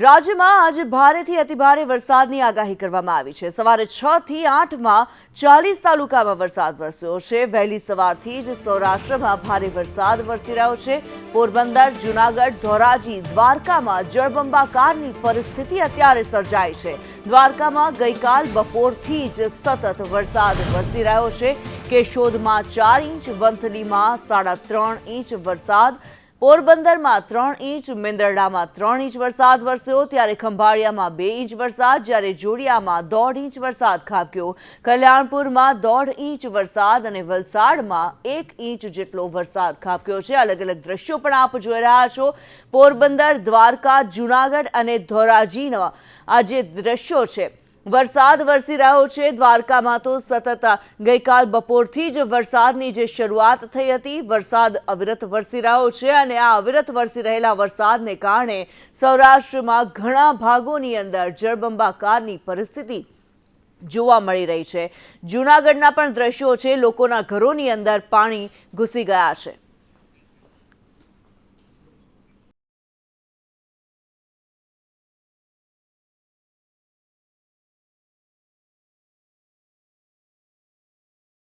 રાજ્યમાં આજે ભારેથી અતિભારે વરસાદની આગાહી કરવામાં આવી છે. સવારે છ થી આઠમાં ચાલીસ તાલુકામાં વરસાદ વરસ્યો છે. વહેલી સવારથી જ સૌરાષ્ટ્રમાં ભારે વરસાદ વરસી રહ્યો છે. પોરબંદર, જુનાગઢ, ધોરાજી, દ્વારકામાં જળબંબાકારની પરિસ્થિતિ અત્યારે સર્જાઈ છે. દ્વારકામાં ગઈકાલ બપોરથી જ સતત વરસાદ વરસી રહ્યો છે. કેશોદમાં ચાર ઇંચ, વંથલીમાં સાડા ત્રણ ઇંચ વરસાદ પોરબંદરમાં ત્રણ ઇંચ, મેંદરડામાં ત્રણ ઇંચ વરસાદ વરસ્યો. ત્યારે ખંભાળિયામાં બે ઇંચ વરસાદ, જ્યારે જોડિયામાં દોઢ ઇંચ વરસાદ ખાબક્યો. કલ્યાણપુરમાં દોઢ ઇંચ વરસાદ અને વલસાડમાં એક ઇંચ જેટલો વરસાદ ખાબક્યો છે. અલગ અલગ દ્રશ્યો પણ આપ જોઈ રહ્યા છો. પોરબંદર, દ્વારકા, જુનાગઢ અને ધોરાજીના આ જે દ્રશ્યો છે વરસાદ વરસી રહ્યો છે. દ્વારકામાં તો સતત ગઈકાલ બપોરથી જ વરસાદની જે શરૂઆત થઈ હતી, વરસાદ અવિરત વરસી રહ્યો છે અને આ અવિરત વરસી રહેલા વરસાદને કારણે સૌરાષ્ટ્રમાં ઘણા ભાગોની અંદર જળબંબાકારની પરિસ્થિતિ જોવા મળી રહી છે. જૂનાગઢના પણ દ્રશ્યો છે, લોકોના ઘરોની અંદર પાણી ઘૂસી ગયા છે.